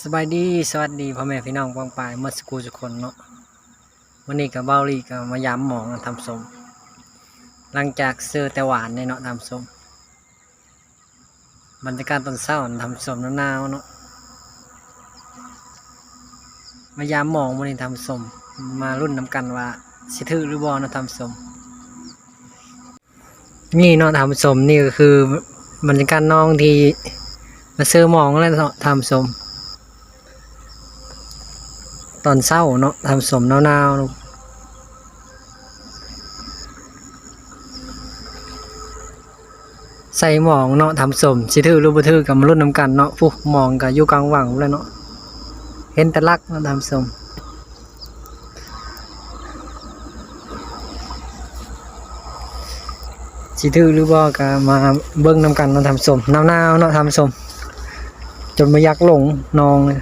สบายดีสวัสดีพ่อแม่พี่น้องปองปายเมื่อสกูทุกคนเนาะวันนี้กับเบาลีก็มายามหมองทำสม หลังจากเสื้อแต่หวานในเนาะทำสมบรรยากาศตอนเช้าทำสมหนาวเนาะมายามหมองวันนี้ทำสมมารุ่นน้ำกันว่าสิถือหรือบอเนาะทำสม นี่เนาะทำสมนี่ก็คือบรรยากาศน้องที่มาซื้อหมองแล้วเนาะทำสม ตอนเศร้าเนาะทำสมนาวๆใส่หมองเนาะทำสมสิถือรูปถือกับมรุ่นน้ำกันเนาะผู้หมองกับอยู่กลางหวังเลยเนาะเห็นแตะลักเนาะทำสมสิถือหรือบ่ก็มาเบิ่งน้ำกันเนาะทำสมนาวๆเนาะทำสมจนมายักหลงนองเลย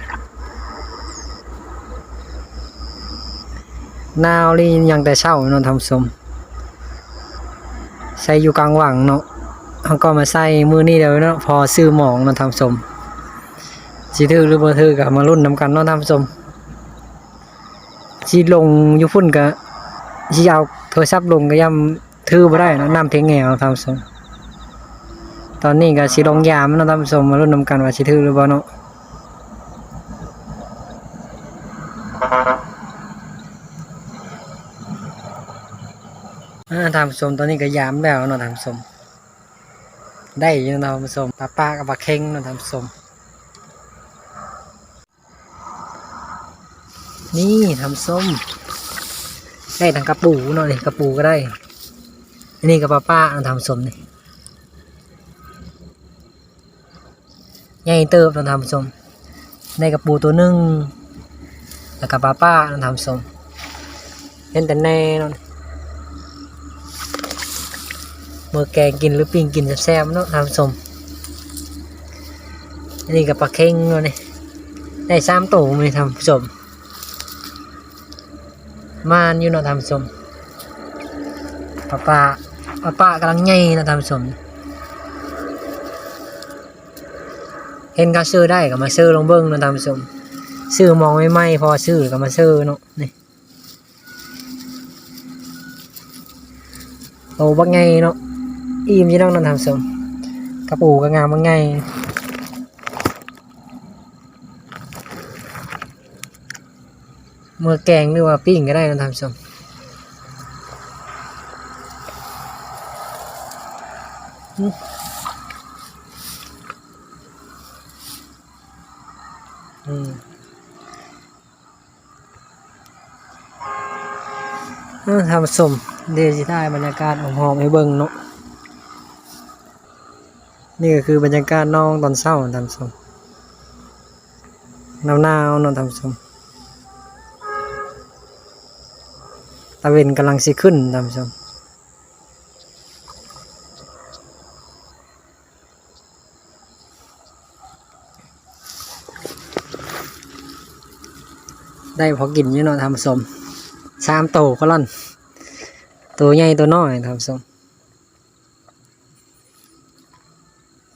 นาวนี่ยังแต่เช้าเนาะทำสมใส่อยู่กลางหวังเนาะเขาก็มาใส่มือนี่เดียวเนาะพอซื้อหมองเนาะทำสมสิถือหรือบ่ถือกับมารุ่นนำกันเนาะทำสมสิลงอยู่พุ่นก็สิเอาโทรศัพท์ลงก็ย่ำถือบ่ได้เนาะน้ำเทงแงวทำสมตอนนี้ก็สิลงยามเนาะทำสมมารุ่นนำกันว่าสิถือหรือบ่เนาะ อ่า ทำสมตอนนี้ก็ยามแล้วเนาะทำสมได้ยังเนาทำสมปลาป้ากับปลาเค็งเนาะทำสมนี่ทำส้มได้ทั้งกระปูเนาะนี่กระปูก็ได้อันนี่กับปลาป้าเนาทำสมนี่ใหญ่เติบเนาทำสมได้กระปูตัวหนึ่งแล้วกับปลาป้าเนาทำสมเห็นแต่แน่เนาะ มือแกงกินหรือปิ้งกินแซ่บๆเนาะทำสมอันนี้กับปลาเค็งเนาะนี่ได้สามตัวเลยทำสมมานอยู่เนาะทำสมปลาปลาปลาปลากำลังใหญ่เนาะทำสมเห็นก็ซื้อได้ก็มาซื้อลงเบิ้งเนาะทำสมซื้อมองไม่ไหมพอซื้อก็มาซื้อเนาะนี่โตบักไงเนาะ อิ่มยี่น้องนันทำสมกระปูกระงามมันไงเมื่อแกงหรือว่าปิ้งก็ได้นันทำสมอืมอืมทำสมเดี๋ยวสิได้บรรยากาศหอมๆให้เบิ่งเนาะ นี่ก็คือบรรยากาศน้องตอนเช้าทำสมหนาวหนาวๆนอนทำสมตะเวนกำลังสิขึ้นทำสมได้พอกินอยู่เนาะทำสมสามโตก็ล่อนตัวใหญ่ตัวน้อยทำสม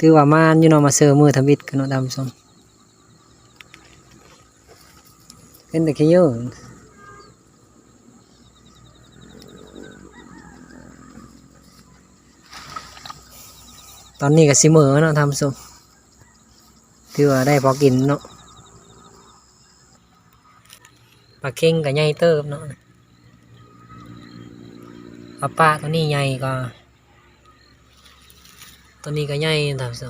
ถือว่ามานอยู่เนาะมาเซอร์มือทำบิดกันเนาะดำสมเป็นแต่แค่เยอะตอนนี้ก็สิเหมือเนาะทำสมถือว่าได้พอกินเนาะปลาเค็งกับใหญ่เติบเนาะปลาป้าตัวนี้ใหญ่ก็ ตัวนี้ก็ใหญ่ทำสิ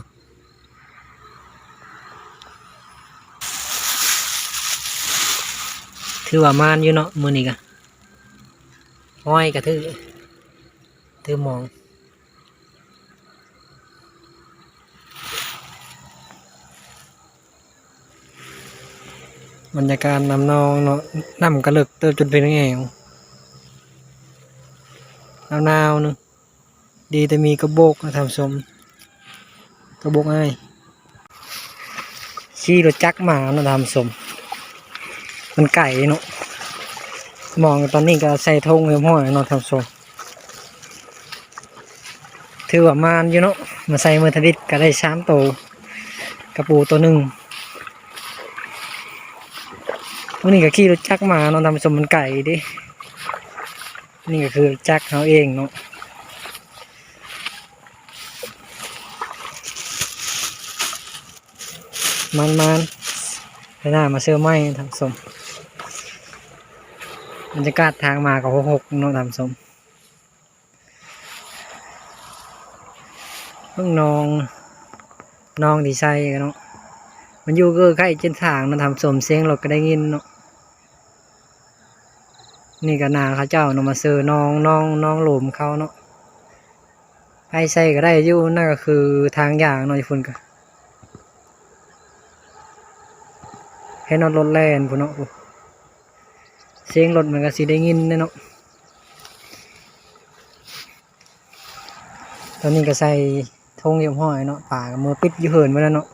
ถือว่ามานอยู่เนาะมือนี้กะห้อยกะถือถือมองบรรยากาศนำนองเนาะน้ำกระเลึกเติมจนเป็นแงวหนาวๆนึงดีแต่มีกระโบกมาทำสมะบกง่ายขี่รถจักรมาเนาะทำสม มันไก่เนาะมองตอนนี้ก็ใส่ธงเหี่ยมห้อยเนาะทำสมถือว่ามานอยู่เนาะมาใส่มือทวิตก็ได้สามตัวกระปูตัวหนึ่งวันนี้ก็ขี่รถจักรมาเนาะทำสมมันไก่ดินี่ก็คือจักรเขาเองเนาะ มันมันไปหน้ามาเสื้อไหมทำสมบรรยากาศทางมากับหกหกเนาะทำสมเพิ่งนองนองดีไซน์กันเนาะมันอยู่ก็ใกล้เส้นทางนะทำสมเสียงเรถก็ได้ยินเนาะนี่ก็นาเขาเจ้าเนาะมาซื้อน้องน้องน้องหลุมเขาเนาะไปใส่ก็ได้อยู่นั่นก็คือทางอย่างเนาะญี่ปุ่นก็ ให้นอนรถแล่นพุ่นเนาะเสียงรถมันก็สิได้ยินเนาะตอนนี้ก็ใส่ธงเยี่ยมห้อยเนาะป่ากับมือปิดอยู่เหินไว้แล้วเนาะ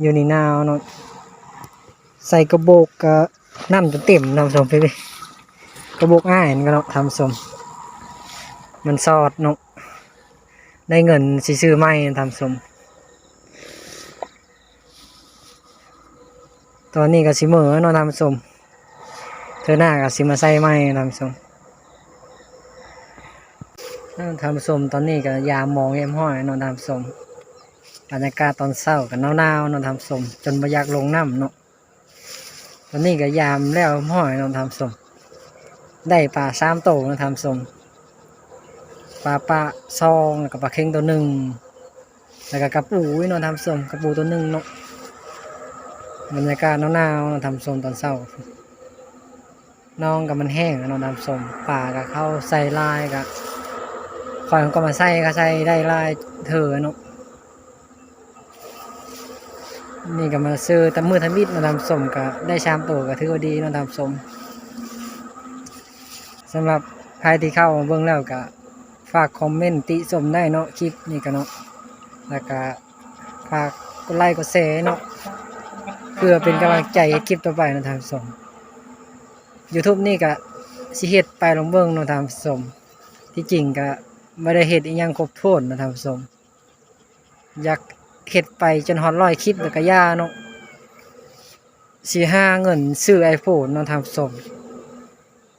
อยู่ในนาวเนาะใส่กระโบกก็น้ำจนเต็มน้ำสมไปเลยกระโบกอ้ายนั่นก็เนาะทำสม มันซอดเนาะได้เงินซื้อไม้ทำสม ตอนนี้ก็สิเหมือเนาะทำสมเธอหน้าก็สิมาใส่ไม้ทำสมทำสมตอนนี้ก็ยามมองเอ็มห้อยนาะทำสมบรรยากาศตอนเศร้ากับหนาวๆนาะทำสมจนบ่อยากลงน้ำเนาะตอนนี้ก็ยามแล้วห้อยนาะทำสมได้ปลาสามโตวมาทำสมปลาปลาซองแล้วก็ปลาเค็งตัวหนึ่งแล้วก็กระปูนอนทำสมกระปูตัวหนึ่งเนาะ บรรยากาศหนาวๆเนาะทำสมตอนเช้าน้องกับมันแห้งนาะทำสมปลาก็เข้าใส่ลายก็คอยมันก็มาใส่ก็ใส่ได้ลายเธอเนาะนี่ก็มาซื้อตะมือทำบิดมาทำสมก็ได้ชามโตวก็ถือว่าดีนาะทำสมสำหรับใครที่เข้ามาเบิ่งแล้วก็ฝากคอมเมนต์ติชมได้เนาะคลิปนี้ก็เนาะแล้วก็ฝากกดไลค์กดแชร์เนาะ เพื่อเป็นกำลังใจให้คลิปต่อไปนะทางสม YouTube นี่ก็สิเฮ็ดไปลงเบิ่งนะทางสมที่จริงก็ไม่ได้เฮ็ดอีหยังครบถ้วนนะทางสมอยากเฮ็ดไปจนฮอดร้อยคลิปแล้วก็ย่าเนาะสิหาเงินซื้อ iPhone นะทางสม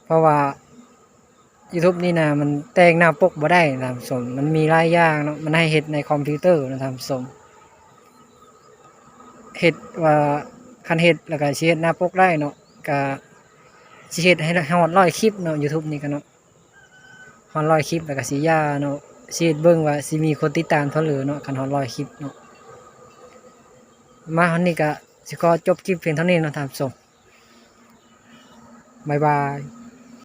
เพราะว่า YouTube นี่นะมันแต่งหน้าปกบ่ได้นะท่านผู้ชม มันมีหลายอย่างเนาะมันให้เฮ็ดในคอมพิวเตอร์นะท่านผู้ชม เฮ็ดว่าคันเฮ็ดแล้วก็สิเฮ็ดหน้าปกได้เนาะก็สิเฮ็ดให้ฮอดร้อยคลิปเนาะ YouTube นี่ก็เนาะฮอดร้อยคลิปแล้วก็สิย่าเนาะสิเฮ็ดเบิ่งว่าสิมีคนติดตามเท่าเหลือเนาะคันฮอดร้อยคลิปเนาะมาฮอดนี้ก็สิขอจบคลิปเพียงเท่านี้เนาะท่านผู้ชมบ๊ายบาย